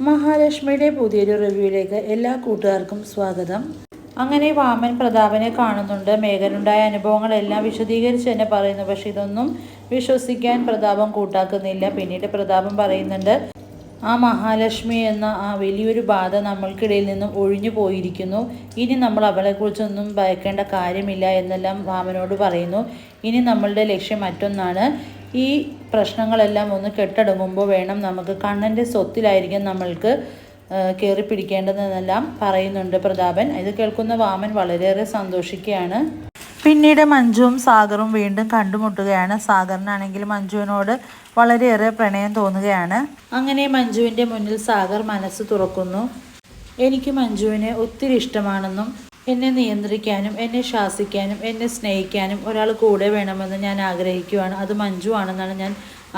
മഹാലക്ഷ്മിയുടെ പുതിയൊരു റിവ്യൂയിലേക്ക് എല്ലാ കൂട്ടുകാർക്കും സ്വാഗതം. അങ്ങനെ വാമൻ പ്രതാപനെ കാണുന്നുണ്ട്. മേഘനുണ്ടായ അനുഭവങ്ങളെല്ലാം വിശദീകരിച്ച് തന്നെ പറയുന്നു. പക്ഷെ ഇതൊന്നും വിശ്വസിക്കാൻ പ്രതാപം കൂട്ടാക്കുന്നില്ല. പിന്നീട് പ്രതാപം പറയുന്നുണ്ട് ആ മഹാലക്ഷ്മി എന്ന ആ വലിയൊരു ബാധ നമ്മൾക്കിടയിൽ നിന്നും ഒഴിഞ്ഞു പോയിരിക്കുന്നു. ഇനി നമ്മൾ അവളെക്കുറിച്ചൊന്നും ഭയക്കേണ്ട കാര്യമില്ല എന്നെല്ലാം വാമനോട് പറയുന്നു. ഇനി നമ്മളുടെ ലക്ഷ്യം മറ്റൊന്നാണ്. ഈ പ്രശ്നങ്ങളെല്ലാം ഒന്ന് കെട്ടടങ്ങുമ്പോൾ വേണം നമുക്ക് കണ്ണന്റെ സ്വത്തിലായിരിക്കും നമ്മൾക്ക് കയറി പിടിക്കേണ്ടതെന്നെല്ലാം പറയുന്നുണ്ട് പ്രതാപൻ. ഇത് കേൾക്കുന്ന വാമൻ വളരെയേറെ സന്തോഷിക്കുകയാണ്. പിന്നീട് മഞ്ജുവും സാഗറും വീണ്ടും കണ്ടുമുട്ടുകയാണ്. സാഗറിനാണെങ്കിൽ മഞ്ജുവിനോട് വളരെയേറെ പ്രണയം തോന്നുകയാണ്. അങ്ങനെ മഞ്ജുവിന്റെ മുന്നിൽ സാഗർ മനസ്സ് തുറക്കുന്നു. എനിക്ക് മഞ്ജുവിനെ ഒത്തിരി ഇഷ്ടമാണെന്നും എന്നെ നിയന്ത്രിക്കാനും എന്നെ ശാസിക്കാനും എന്നെ സ്നേഹിക്കാനും ഒരാൾ കൂടെ വേണമെന്ന് ഞാൻ ആഗ്രഹിക്കുകയാണ് അത് മഞ്ജു ആണെന്നാണ് ഞാൻ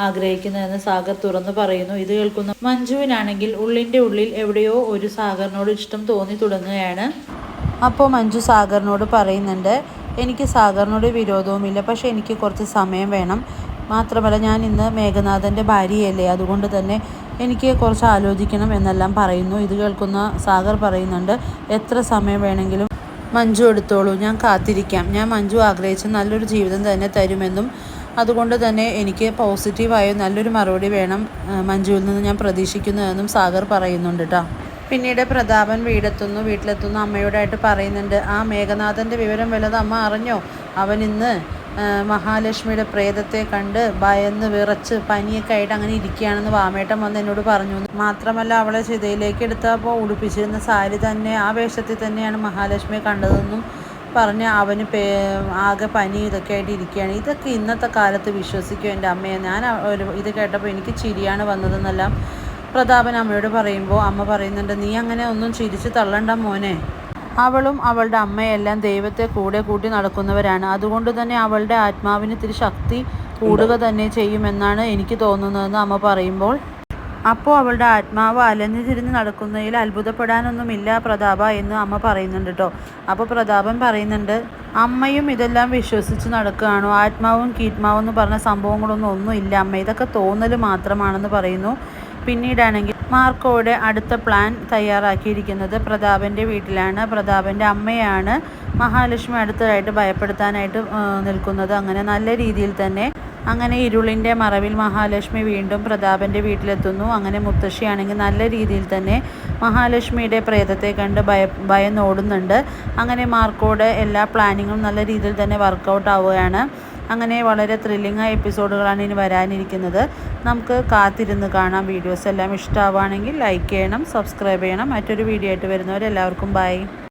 ആഗ്രഹിക്കുന്നതെന്ന് സാഗർ തുറന്നു പറയുന്നു. ഇത് കേൾക്കുന്ന മഞ്ജുവിനാണെങ്കിൽ ഉള്ളിന്റെ ഉള്ളിൽ എവിടെയോ ഒരു സാഗറിനോട് ഇഷ്ടം തോന്നി തുടങ്ങുകയാണ്. അപ്പോൾ മഞ്ജു സാഗറിനോട് പറയുന്നുണ്ട് എനിക്ക് സാഗറിനോട് വിരോധവുമില്ല പക്ഷേ എനിക്ക് കുറച്ച് സമയം വേണം. മാത്രമല്ല ഞാൻ ഇന്ന് മേഘനാഥന്റെ ഭാര്യയല്ലേ അതുകൊണ്ട് തന്നെ എനിക്ക് കുറച്ച് ആലോചിക്കണം എന്നെല്ലാം പറയുന്നു. ഇത് കേൾക്കുന്ന സാഗർ പറയുന്നുണ്ട് എത്ര സമയം വേണമെങ്കിലും മഞ്ജു എടുത്തോളൂ. ഞാൻ കാത്തിരിക്കാം. ഞാൻ മഞ്ജു ആഗ്രഹിച്ച നല്ലൊരു ജീവിതം തന്നെ തരുമെന്നും അതുകൊണ്ട് തന്നെ എനിക്ക് പോസിറ്റീവായ നല്ലൊരു മറുപടി വേണം മഞ്ജുവിൽ നിന്ന് ഞാൻ പ്രതീക്ഷിക്കുന്നതെന്നും സാഗർ പറയുന്നുണ്ട് കേട്ടോ പിന്നീട് പ്രതാപൻ വീടെത്തുന്നു. വീട്ടിലെത്തുന്നു. അമ്മയോടായിട്ട് പറയുന്നുണ്ട് ആ മേഘനാഥന്റെ വിവരം വല്ലത് അമ്മ അറിഞ്ഞോ? അവൻ ഇന്ന് മഹാലക്ഷ്മിയുടെ പ്രേതത്തെ കണ്ട് ഭയന്ന് വിറച്ച് പനിയൊക്കെ ആയിട്ട് അങ്ങനെ ഇരിക്കുകയാണെന്ന് വാമേട്ടൻ വന്ന് എന്നോട് പറഞ്ഞു. മാത്രമല്ല അവളെ ചിതയിലേക്ക് എടുത്തപ്പോൾ ഉടുപ്പിച്ചിരുന്ന സാരി തന്നെ ആ വേഷത്തിൽ തന്നെയാണ് മഹാലക്ഷ്മിയെ കണ്ടതെന്നും പറഞ്ഞ് അവന് പേ ആകെ പനി ഇതൊക്കെ ആയിട്ട് ഇരിക്കുകയാണ്. ഇതൊക്കെ ഇന്നത്തെ കാലത്ത് വിശ്വസിക്കും എന്റെ അമ്മയെ. ഞാൻ ഒരു ഇത് കേട്ടപ്പോൾ എനിക്ക് ചിരിയാണ് വന്നതെന്നെല്ലാം പ്രതാപൻ അമ്മയോട് പറയുമ്പോൾ അമ്മ പറയുന്നുണ്ട് നീ അങ്ങനെ ഒന്നും ചിരിച്ച് തള്ളണ്ട മോനെ. അവളും അവളുടെ അമ്മയെല്ലാം ദൈവത്തെ കൂടെ കൂട്ടി നടക്കുന്നവരാണ്. അതുകൊണ്ട് തന്നെ അവളുടെ ആത്മാവിന് ഇത്തിരി ശക്തി കൂടുക തന്നെ ചെയ്യുമെന്നാണ് എനിക്ക് തോന്നുന്നതെന്ന് അമ്മ പറയുമ്പോൾ. അപ്പോൾ അവളുടെ ആത്മാവ് അലഞ്ഞു തിരിഞ്ഞ് നടക്കുന്നതിൽ അത്ഭുതപ്പെടാനൊന്നുമില്ല പ്രതാപ എന്ന് അമ്മ പറയുന്നുണ്ട് കേട്ടോ അപ്പോൾ പ്രതാപൻ പറയുന്നുണ്ട് അമ്മയും ഇതെല്ലാം വിശ്വസിച്ച് നടക്കുകയാണോ? ആത്മാവും കീത്മാവും എന്ന് പറഞ്ഞ സംഭവങ്ങളൊന്നും ഒന്നുമില്ല അമ്മ. ഇതൊക്കെ തോന്നൽ മാത്രമാണെന്ന് പറയുന്നു. പിന്നീടാണെങ്കിൽ മാർക്കോയുടെ അടുത്ത പ്ലാൻ തയ്യാറാക്കിയിരിക്കുന്നത് പ്രതാപന്റെ വീട്ടിലാണ്. പ്രതാപന്റെ അമ്മയാണ് മഹാലക്ഷ്മി അടുത്തതായിട്ട് ഭയപ്പെടുത്താനായിട്ട് നിൽക്കുന്നത്. അങ്ങനെ നല്ല രീതിയിൽ തന്നെ അങ്ങനെ ഇരുളിന്റെ മറവിൽ മഹാലക്ഷ്മി വീണ്ടും പ്രതാപന്റെ വീട്ടിലെത്തുന്നു. അങ്ങനെ മുത്തശ്ശിയാണെങ്കിൽ നല്ല രീതിയിൽ തന്നെ മഹാലക്ഷ്മിയുടെ പ്രേതത്തെ കണ്ട് ഭയ ഭയം ഭയന്നോടുന്നുണ്ട്. അങ്ങനെ മാർക്കോയുടെ എല്ലാ പ്ലാനിങ്ങും നല്ല രീതിയിൽ തന്നെ വർക്കൗട്ട് ആവുകയാണ്. അങ്ങനെ വളരെ ത്രില്ലിംഗ് ആയ എപ്പിസോഡുകളാണ് ഇനി വരാനിരിക്കുന്നത്. നമുക്ക് കാത്തിരുന്ന് കാണാം. വീഡിയോസ് എല്ലാം ഇഷ്ടമാവുകയാണെങ്കിൽ ലൈക്ക് ചെയ്യണം സബ്സ്ക്രൈബ് ചെയ്യണം. മറ്റൊരു വീഡിയോ ആയിട്ട് വരുന്നവരെല്ലാവർക്കും ബൈ